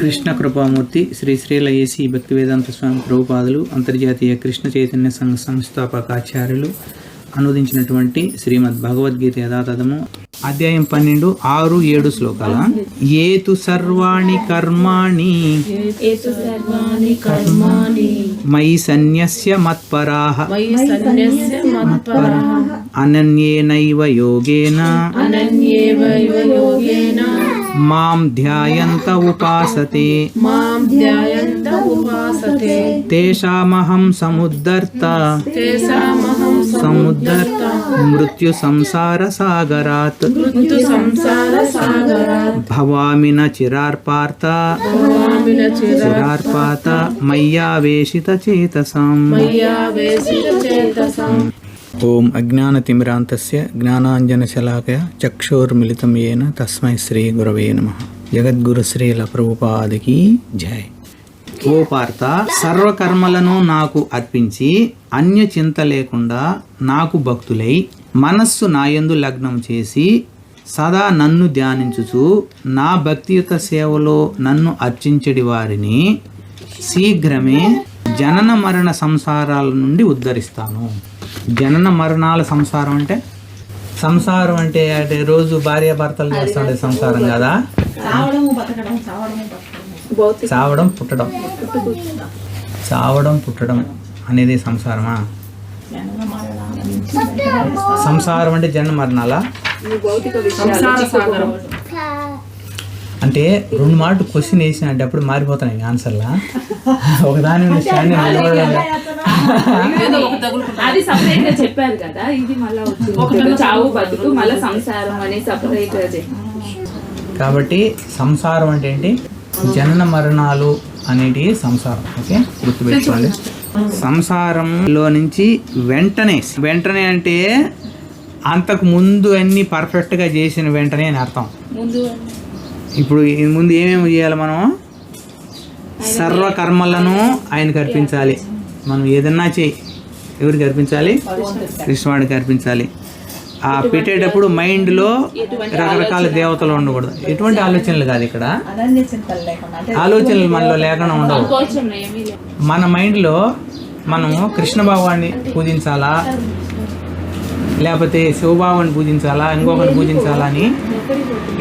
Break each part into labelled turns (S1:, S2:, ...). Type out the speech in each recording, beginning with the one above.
S1: Krishna Kripamurti Shri Srila A C Bhakti Vedanta స్వామి ప్రభుపాదులు అంతర్జాతీయ కృష్ణ చైతన్య సంఘ సంస్థాపకాచార్యులు అనుదించినటువంటి శ్రీమద్ భగవద్గీత యథాతథము అధ్యాయం పన్నెండు ఆరు ఏడు శ్లోకాల. ఏతు సర్వాణి కర్మాణి. మయి సన్యస్య మత్పరాః.
S2: మయి సన్యస్య మత్పరః.
S1: అనన్యేనైవ యోగేన. మాం ధ్యాయంత ఉపాసతే
S2: మాం ధ్యాయంత ఉపాసతే
S1: తేషామహం సముద్ధర్త
S2: తేషామహం
S1: సముద్ధర్త మృత్యు సంసార సాగరాత్
S2: మృత్యు సంసార సాగరాత్
S1: భవామి న చిరార్పార్త
S2: భవామిన
S1: చిరార్పాత మయ్యావేశిత చేతసాం
S2: చిరమయ్యావేశిత చేతసం
S1: ఓం అజ్ఞానతిమిరాంతస్య జ్ఞానాంజనశలాకయ చక్షోర్మిళితం ఏన తస్మై శ్రీ గురవే నమ జగద్గురు శ్రీల ప్రభుపాదికి జై ఓ పార్త సర్వకర్మలను నాకు అర్పించి అన్య చింత లేకుండా నాకు భక్తులై మనస్సు నాయందు లగ్నం చేసి సదా నన్ను ధ్యానించుచు నా భక్తియుత సేవలో నన్ను అర్చించడి వారిని శీఘ్రమే జనన మరణ సంసారాల నుండి ఉద్ధరిస్తాను। జనన మరణాల సంసారం అంటే? సంసారం అంటే అంటే రోజు భార్య భర్తలు చేస్తుండే సంసారం కదా? చావడం పుట్టడం. చావడం పుట్టడం అనేది సంసారమా? సంసారం అంటే జన్మ మరణాల?
S2: భౌతిక విషయాలు. సాగరం.
S1: అంటే రెండు మాటలు క్వశ్చన్ వేసిన అంటే అప్పుడు మారిపోతున్నాయి ఆన్సర్లా ఒకదాని నుండి స్టాండ్ నిలబడడం
S3: అది సపరేట్గా చెప్పారు కదా ఇది మళ్ళా వచ్చింది చావు బతుకు మళ్ళా సంసారం అని సపరేట్గా చెప్పారు.
S1: కాబట్టి సంసారం అంటే ఏంటి? జనన మరణాలు అనేటి సంసారం. ఓకే? గుర్తుపెట్టుకోండి. సంసారంలో నుంచి వెంటనే వెంటనే అంటే అంతకు ముందు అన్ని పర్ఫెక్ట్గా చేసిన వెంటనే అని అర్థం.
S3: ముందు
S1: ఇప్పుడు ముందు ఏమేమి చేయాలి మనం సర్వకర్మలను ఆయనకు అర్పించాలి. మనం ఏదన్నా చేయి. ఎవరికి అర్పించాలి? కృష్ణవాడికి అర్పించాలి. ఆ పెట్టేటప్పుడు మైండ్లో రకరకాల దేవతలు ఉండకూడదు. ఎటువంటి ఆలోచనలు కాదు ఇక్కడ. ఆలోచనలు మనలో లేకుండా ఉండవు. మన మైండ్లో మనము కృష్ణ భగవాన్ని పూజించాలా? లేకపోతే శివబాబాని పూజించాలా ఇంకొకరిని పూజించాలా అని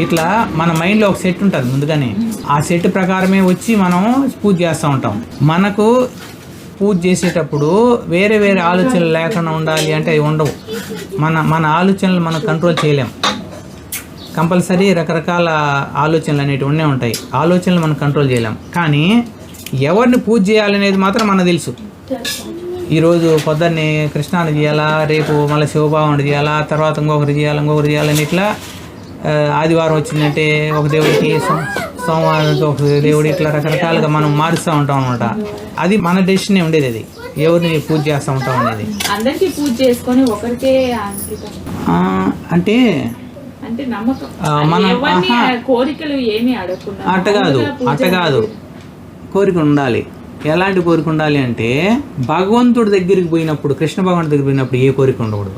S1: ఇట్లా మన మైండ్లో ఒక సెట్ ఉంటుంది ముందుగానే. ఆ సెట్ ప్రకారమే వచ్చి మనం పూజ చేస్తూ ఉంటాం. మనకు పూజ చేసేటప్పుడు వేరే వేరే ఆలోచనలు లేకుండా ఉండాలి అంటే అవి ఉండవు. మన మన ఆలోచనలు మనం కంట్రోల్ చేయలేం. కంపల్సరీ రకరకాల ఆలోచనలు అనేటివి ఉంటాయి. ఆలోచనలు మనం కంట్రోల్ చేయలేం. కానీ ఎవరిని పూజ చేయాలనేది మాత్రం మనకు తెలుసు. ఈరోజు పొద్దున్నే కృష్ణాన్ని చేయాలా రేపు మళ్ళీ శివభావన చేయాలా తర్వాత ఇంకొకరు చేయాలి ఇంకొకరు చేయాలని ఇట్లా ఆదివారం వచ్చిందంటే ఒక దేవుడికి సోమవారం ఒక దేవుడు ఇట్లా రకరకాలుగా మనం మారుస్తూ ఉంటాం అనమాట అది మన డెసిషనే ఉండేది అది. ఎవరిని పూజ చేస్తూ ఉంటాం అనేది.
S3: అందరికీ పూజ చేసుకొని ఒకరికే
S1: అంటే మనం-.
S3: కోరికలు ఏమీ అడగకుండా
S1: అట్ట కాదు అట్ట కాదు. కోరిక ఉండాలి. ఎలాంటి కోరిక ఉండాలి అంటే భగవంతుడి దగ్గరికి పోయినప్పుడు కృష్ణ భగవాన్ దగ్గరికి పోయినప్పుడు ఏ కోరిక ఉండకూడదు.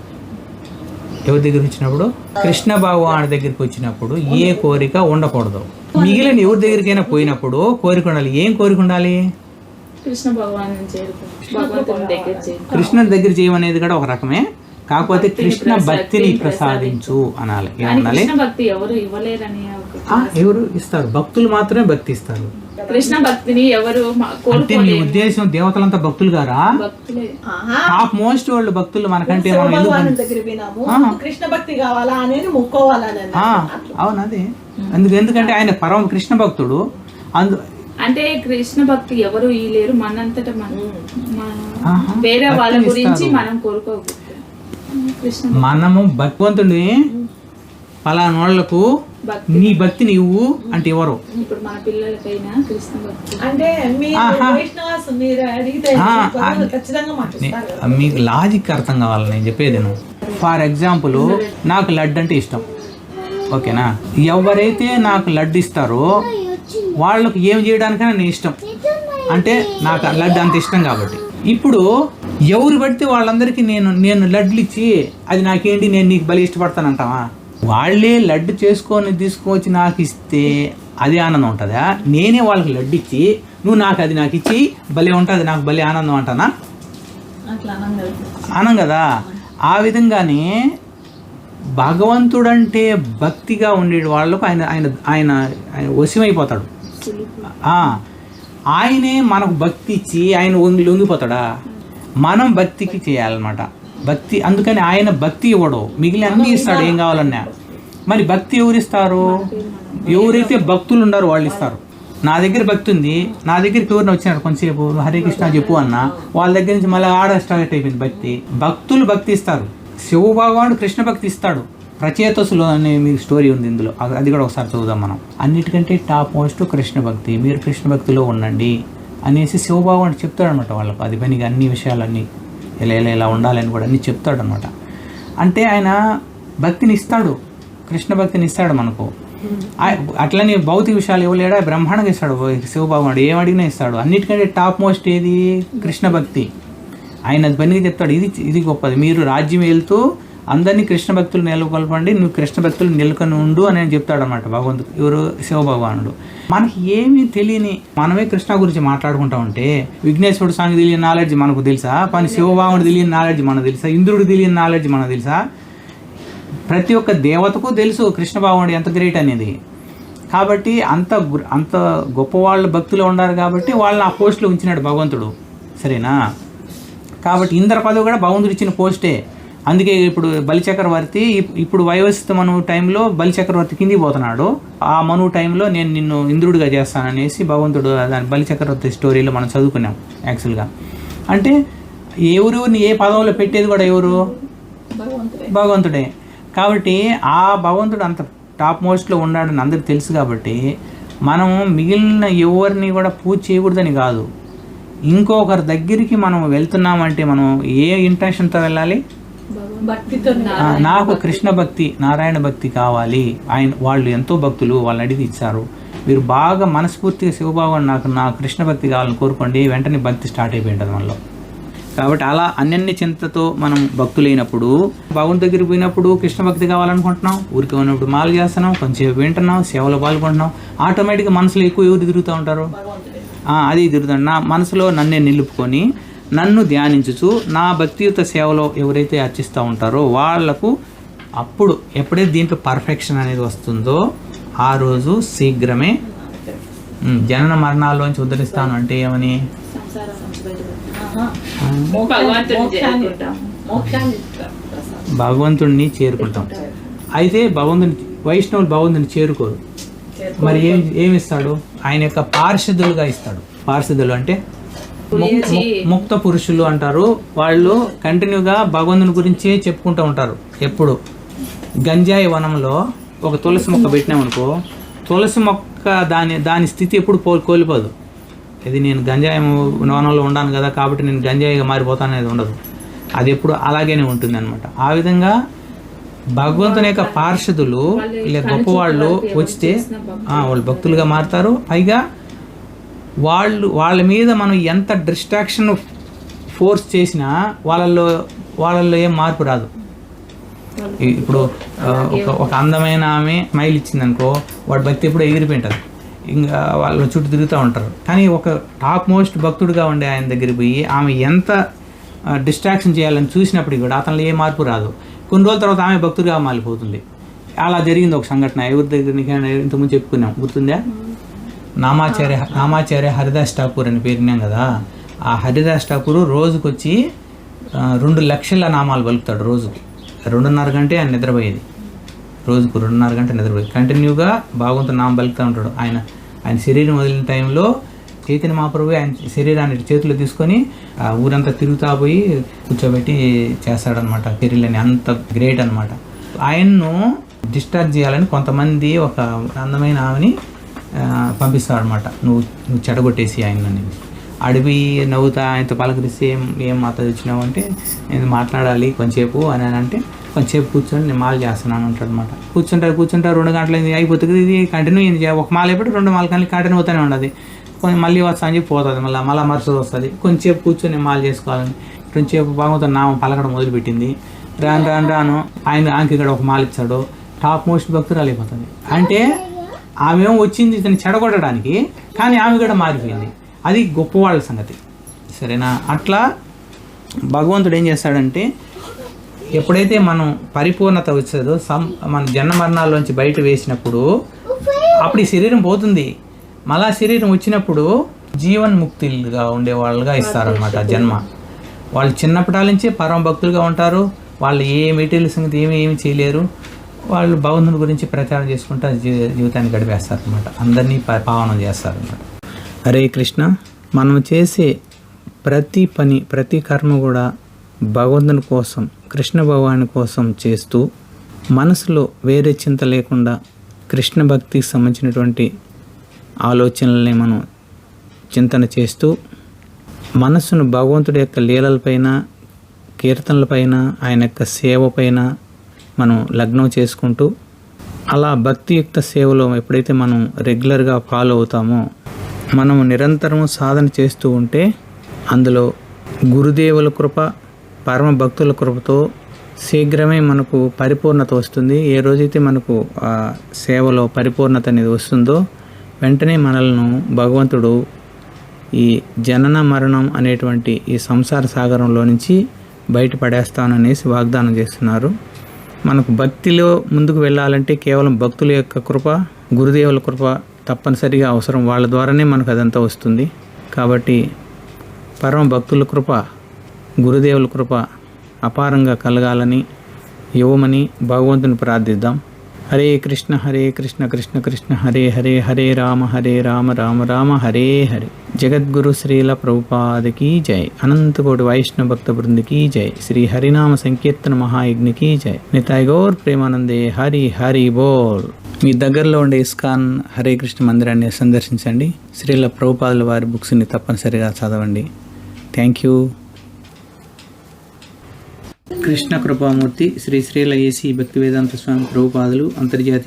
S1: ఎవరి దగ్గరికి వచ్చినప్పుడు? కృష్ణ భగవాన్ దగ్గరికి వచ్చినప్పుడు ఏ కోరిక ఉండకూడదు. మిగిలిన ఎవరి దగ్గరికైనా పోయినప్పుడు కోరిక ఉండాలి. ఏం కోరిక ఉండాలి?
S3: కృష్ణ భగవాన్. దగ్గర
S1: చేయమనేది కూడా ఒక రకమే. కాకపోతే కృష్ణ భక్తిని ప్రసాదించు. అనాలి. ఏమనాలి
S3: కృష్ణ భక్తి ఎవరు ఇవ్వలేరని
S1: ఎవరు? ఇస్తారు. భక్తులు మాత్రమే భక్తి ఇస్తారు.
S3: కృష్ణ భక్తిని ఎవరు
S1: అంటే మీ ఉద్దేశం దేవతలంతా భక్తులు గారా?
S3: భక్తులే.
S1: టాప్ మోస్ట్ వాళ్ళు భక్తులు మనకంటే మనం ఎందుకు
S4: కృష్ణ భక్తి కావాలా అనేది మొక్కోవాలని
S1: ఆ, అవును అదే. అందుకు ఎందుకంటే ఆయన పరమ కృష్ణ భక్తుడు. అందు
S3: అంటే కృష్ణ భక్తి ఎవరు ఇయ్యలేరు. మనంతట మనం వేరే వాళ్ళ గురించి. మనం కోరుకోకూడదు కృష్ణ
S1: మనము భగవంతుడిని
S3: పలానోళ్ళకు
S1: నీ అంటే
S3: ఇప్పుడు పిల్లలకైనా కృష్ణ భక్తి.
S4: అంటే మీరు
S1: ఆహా.
S4: వైష్ణవాస్ మీరు అడిగితే
S1: ఆ,
S4: వాళ్ళు
S1: ఆ.
S4: ఖచ్చితంగా
S1: నే-
S4: మాట్లాడతారు
S1: మీకు లాజిక్ అర్థం కావాలి నేను చెప్పేది నువ్వు ఫర్ ఎగ్జాంపుల్ నాకు లడ్డు అంటే ఇష్టం. ఓకేనా? ఎవరైతే నాకు లడ్డు ఇస్తారో వాళ్ళకు ఏం చేయడానికైనా నేను ఇష్టం. అంటే నాకు ఆ లడ్డు అంత ఇష్టం కాబట్టి. ఇప్పుడు ఎవరు పడితే వాళ్ళందరికీ నేను నేను లడ్లు ఇచ్చి అది నాకేంటి నేను నీకు బలి ఇష్టపడతానంటావా? వాళ్ళే లడ్డు చేసుకొని తీసుకొచ్చి నాకు ఇస్తే అది ఆనందం ఉంటుందా? నేనే వాళ్ళకి లడ్డు ఇచ్చి నువ్వు నాకు అది నాకు ఇచ్చి భలే ఉంటుంది నాకు భలే ఆనందం అంటానా? ఆనం కదా? ఆ విధంగానే భగవంతుడంటే భక్తిగా ఉండే వాళ్ళకు ఆయన ఆయన ఆయన ఆయన వశమైపోతాడు. ఆయనే మనకు భక్తి ఇచ్చి ఆయన లొంగిపోతాడా మనం భక్తికి చేయాలన్నమాట. భక్తి అందుకని ఆయన భక్తి ఇవ్వడు. మిగిలిన అన్ని ఇస్తాడు ఏం కావాలన్నా. మరి భక్తి ఎవరిస్తారు? ఎవరైతే భక్తులు ఉన్నారో వాళ్ళు ఇస్తారు నా దగ్గర భక్తి ఉంది. నా దగ్గరికి ఎవరిని వచ్చినారు కొంచెంసేపు హరే కృష్ణ చెప్పు అన్న. వాళ్ళ దగ్గర నుంచి మళ్ళీ ఆడ స్టార్ట్ అయిపోయింది భక్తి. భక్తులు భక్తి ఇస్తారు. శివ భగవానుడు కృష్ణ భక్తి ఇస్తాడు. ప్రచేతసులు అనే మీకు స్టోరీ ఉంది ఇందులో. అది కూడా ఒకసారి చదువుదాం మనం. అన్నిటికంటే టాప్ మోస్ట్ కృష్ణ భక్తి. మీరు కృష్ణ భక్తిలో ఉండండి అనేసి శివభగవానుడు చెప్తాడు అనమాట వాళ్ళకు. అది పనిగా అన్ని విషయాలన్నీ. ఇలా ఇలా ఇలా ఉండాలని కూడా అన్ని చెప్తాడు అనమాట అంటే ఆయన భక్తిని ఇస్తాడు. కృష్ణ భక్తిని ఇస్తాడు మనకు. అట్లనే భౌతిక విషయాలు ఇవ్వలేడా బ్రహ్మాండంగా ఇస్తాడు. శివభగవానుడు ఏం అడిగినా ఇస్తాడు. అన్నిటికంటే టాప్ మోస్ట్ ఏది? కృష్ణ భక్తి. ఆయన పనికి చెప్తాడు. ఇది ఇది గొప్పది. మీరు రాజ్యం వెళ్తూ అందరినీ కృష్ణ భక్తులు నెలకొల్పండి నువ్వు కృష్ణ భక్తులు నిలకొని ఉండు అని ఆయన చెప్తాడు భగవంతుడు ఎవరు శివభగవానుడు. మనకి ఏమీ తెలియని మనమే కృష్ణ గురించి మాట్లాడుకుంటా ఉంటే విఘ్నేశ్వరుడు స్వామి తెలియని నాలెడ్జ్ మనకు తెలుసా? పని శివభావుడు తెలియని నాలెడ్జ్ మనకు తెలుసా? ఇంద్రుడు తెలియని నాలెడ్జ్ మనకు తెలుసా? ప్రతి ఒక్క దేవతకు తెలుసు కృష్ణ ఎంత గ్రేట్ అనేది. కాబట్టి అంత అంత గొప్ప వాళ్ళు భక్తులు ఉన్నారు కాబట్టి వాళ్ళని ఆ పోస్టులో ఉంచినాడు భగవంతుడు. సరేనా? కాబట్టి ఇంద్ర పదవి కూడా భగవంతుడు ఇచ్చిన పోస్టే అందుకే ఇప్పుడు బలిచక్రవర్తి ఇప్- ఇప్పుడు వైవస్వత మనువు టైంలో బలిచక్రవర్తి కిందికి పోతున్నాడు. ఆ మనువు టైంలో నేను నిన్ను ఇంద్రుడిగా చేస్తాననేసి భగవంతుడు దాని బలిచక్రవర్తి స్టోరీలో మనం చదువుకున్నాం యాక్చువల్గా. అంటే ఎవరెవరిని ఏ పదవిలో పెట్టేది కూడా ఎవరు? భగవంతుడే. కాబట్టి ఆ భగవంతుడు అంత టాప్ మోస్ట్లో ఉన్నాడని అందరికి తెలుసు కాబట్టి మనం మిగిలిన ఎవరిని కూడా పూజ చేయకూడదని కాదు. ఇంకొకరి దగ్గరికి మనం వెళ్తున్నామంటే మనం ఏ ఇంటెన్షన్తో వెళ్ళాలి? నాకు కృష్ణ భక్తి నారాయణ భక్తి కావాలి. ఆయన వాళ్ళు ఎంతో భక్తులు వాళ్ళని అడిగి ఇచ్చారు. మీరు బాగా మనస్ఫూర్తిగా శివభావం నాకు నా కృష్ణ భక్తి కావాలని కోరుకోండి. వెంటనే భక్తి స్టార్ట్ అయిపోయి మనలో. కాబట్టి అలా అన్యన్ని చింతతో మనం భక్తులైనప్పుడు భగవంతు దగ్గరికి పోయినప్పుడు కృష్ణ భక్తి కావాలనుకుంటున్నాం. ఊరికి ఉన్నప్పుడు మాలు చేస్తున్నాం కొంచెం వింటున్నాం సేవలో పాల్గొంటున్నాం. ఆటోమేటిక్గా మనసులో ఎక్కువ ఎవరు తిరుగుతూ ఉంటారు? అది తిరుగుతాడు నా మనసులో నన్నే నిలుపుకొని నన్ను ధ్యానించుచు నా భక్తియుత సేవలో ఎవరైతే అర్చిస్తూ ఉంటారో వాళ్ళకు అప్పుడు ఎప్పుడైతే దీంట్లో పర్ఫెక్షన్ అనేది వస్తుందో ఆ రోజు శీఘ్రమే జనన మరణాల్లోంచి ఉద్ధరిస్తాను అంటే ఏమని. భగవంతుడిని చేరుకుంటాం. అయితే భగవంతుని వైష్ణవులు భగవంతుని చేరుకోరు. మరి ఏం ఏమి ఇస్తాడు? ఆయన యొక్క పార్షదులుగా ఇస్తాడు. పార్షదులు అంటే ముక్త పురుషులు అంటారు. వాళ్ళు కంటిన్యూగా భగవంతుని గురించే చెప్పుకుంటూ ఉంటారు. ఎప్పుడు? గంజాయి వనంలో ఒక తులసి మొక్క పెట్టినామనుకో తులసి మొక్క దాని దాని స్థితి ఎప్పుడు పో కోల్పోదు. ఇది నేను గంజాయి వనంలో ఉన్నాను కదా కాబట్టి నేను గంజాయిగా మారిపోతాను అనేది ఉండదు. అది ఎప్పుడు అలాగేనే ఉంటుంది అనమాట ఆ విధంగా భగవంతుని యొక్క పార్షదులు ఇలా గొప్పవాళ్ళు వచ్చితే వాళ్ళు భక్తులుగా మారుతారు. పైగా వాళ్ళు వాళ్ళ మీద మనం ఎంత డిస్ట్రాక్షన్ ఫోర్స్ చేసినా వాళ్ళల్లో వాళ్ళల్లో ఏం మార్పు రాదు. ఇప్పుడు ఒక ఒక అందమైన ఆమె స్మైల్ ఇచ్చిందనుకో వాడి భక్తి ఎప్పుడో ఎగిరిపోయింటుంది ఇంకా వాళ్ళు చుట్టూ తిరుగుతూ ఉంటారు. కానీ ఒక టాప్ మోస్ట్ భక్తుడిగా ఉండే ఆయన దగ్గరికి పోయి ఆమె ఎంత డిస్ట్రాక్షన్ చేయాలని చూసినప్పటికీ కూడా అతనిలో ఏ మార్పు రాదు. కొన్ని రోజుల తర్వాత ఆమె భక్తుడిగా మారిపోతుంది. అలా జరిగింది ఒక సంఘటన. ఎవరి దగ్గర ఇంతకుముందు చెప్పుకున్నాం. గుర్తుందా? నామాచార్య నామాచార్య హరిదాస్ ఠాకూర్ అని పేరున్నాం కదా. ఆ హరిదాస్ ఠాకూర్ రోజుకొచ్చి రెండు లక్షల నామాలు పలుకుతాడు రోజుకి. రెండున్నర గంటే ఆయన నిద్రపోయేది. రోజుకు రెండున్నర గంట నిద్రపోయేది. కంటిన్యూగా బాగుంత నామం పలుకుతూ ఉంటాడు. ఆయన ఆయన శరీరం వదిలిన టైంలో చైతన్య మహాప్రభు ఆయన శరీరాన్ని చేతిలో తీసుకొని ఆ ఊరంతా తిరుగుతా పోయి కూర్చోబెట్టి చేస్తాడనమాట శరీరాన్ని అంత గ్రేట్ అనమాట ఆయన్ను డిస్టర్బ్ చేయాలని కొంతమంది ఒక అందమైన ఆమెని పంపిస్తాడు అనమాట నువ్వు నువ్వు చెడగొట్టేసి ఆయనని. అడివి నవ్వుతా ఆయనతో పలకరిస్తే ఏం ఏం మాత వచ్చినావు అంటే నేను మాట్లాడాలి కొంచెంసేపు అని అంటే కొంచెంసేపు కూర్చొని నేను మాల చేస్తున్నాను అంటాడు అనమాట కూర్చుంటారు కూర్చుంటారు రెండు గంటలు అయిపోతుంది ఇది కంటిన్యూ అయింది. ఒక మాల అయిపోయి రెండు మాల కానీ కంటిన్యూ అవుతూనే ఉండదు. కొంచెం మళ్ళీ వస్తా అని చెప్పి పోతుంది మళ్ళీ మళ్ళీ మరుసలు వస్తుంది. కొంచెంసేపు కూర్చొని నేను మాల చేసుకోవాలని. కొంచెంసేపు బాగుంటుంది నా పలకడం మొదలుపెట్టింది. రాను రాను రాను ఆయన ఆయనకి ఇక్కడ ఒక మాల ఇచ్చాడు టాప్ మోస్ట్ భక్తురాలు అయిపోతుంది అంటే ఆమె వచ్చింది ఇతను చెడగొట్టడానికి కానీ ఆమె కూడా మారిపోయింది. అది గొప్పవాళ్ళ సంగతి. సరేనా? అట్లా భగవంతుడు ఏం చేస్తాడంటే ఎప్పుడైతే మనం పరిపూర్ణత వచ్చేదో సం మన జన్మ మరణాల్లోంచి బయట వేసినప్పుడు అప్పుడు ఈ శరీరం పోతుంది. మళ్ళా శరీరం వచ్చినప్పుడు జీవన్ముక్తులుగా ఉండే వాళ్ళుగా ఇస్తారనమాట జన్మ. వాళ్ళు చిన్నప్పటి నుంచి పరమ భక్తులుగా ఉంటారు. వాళ్ళు ఏ మెటీరియల్స్ సంగతి ఏమి ఏమి చేయలేరు. వాళ్ళు భగవంతుని గురించి ప్రచారం చేసుకుంటూ జీ జీవితాన్ని గడిపేస్తారు అనమాట అందరినీ పావనం చేస్తారు అనమాట హరే కృష్ణ మనం చేసే ప్రతి పని ప్రతి కర్మ కూడా భగవంతుని కోసం కృష్ణ భగవాని కోసం చేస్తూ మనసులో వేరే చింత లేకుండా కృష్ణ భక్తికి సంబంధించినటువంటి ఆలోచనల్ని మనం చింతన చేస్తూ మనస్సును భగవంతుడి యొక్క లీలలపైన కీర్తనలపైన ఆయన యొక్క సేవపైన మనం లగ్నం చేసుకుంటూ అలా భక్తియుక్త సేవలో ఎప్పుడైతే మనం రెగ్యులర్గా ఫాలో అవుతామో మనం నిరంతరం సాధన చేస్తూ ఉంటే అందులో గురుదేవుల కృప పరమ భక్తుల కృపతో శీఘ్రమే మనకు పరిపూర్ణత వస్తుంది. ఏ రోజైతే మనకు ఆ సేవలో పరిపూర్ణత అనేది వస్తుందో వెంటనే మనల్ని భగవంతుడు ఈ జనన మరణం అనేటువంటి ఈ సంసార సాగరంలో నుంచి బయటపడేస్తాననేసి వాగ్దానం చేస్తున్నారు. మనకు భక్తిలో ముందుకు వెళ్ళాలంటే కేవలం భక్తుల యొక్క కృప గురుదేవుల కృప తప్పనిసరిగా అవసరం. వాళ్ళ ద్వారానే మనకు అదంతా వస్తుంది. కాబట్టి పరమ భక్తుల కృప గురుదేవుల కృప అపారంగా కలగాలని ఇవ్వమని భగవంతుని ప్రార్థిద్దాం. హరే కృష్ణ హరే కృష్ణ కృష్ణ కృష్ణ హరే హరే హరే రామ హరే రామ రామ రామ హరే హరే. జగద్గురు శ్రీల ప్రభుపాదకి జై. అనంతకోటి వైష్ణవ భక్త బృందికి జై. శ్రీ హరినామ సంకీర్తన మహాయజ్ఞకి జై. నితాయ్ గౌర్ ప్రేమానందే హరి హరి బోల్. మీ దగ్గరలో ఉండే ఇస్కాన్ హరే కృష్ణ మందిరాన్ని సందర్శించండి. శ్రీల ప్రభుపాదుల వారి బుక్స్ని తప్పనిసరిగా చదవండి. Thank you. Krishna Kripamurti Sri Srila A C Bhakti Vedanta Swami ప్రభుపాదులు అంతర్జాతీయ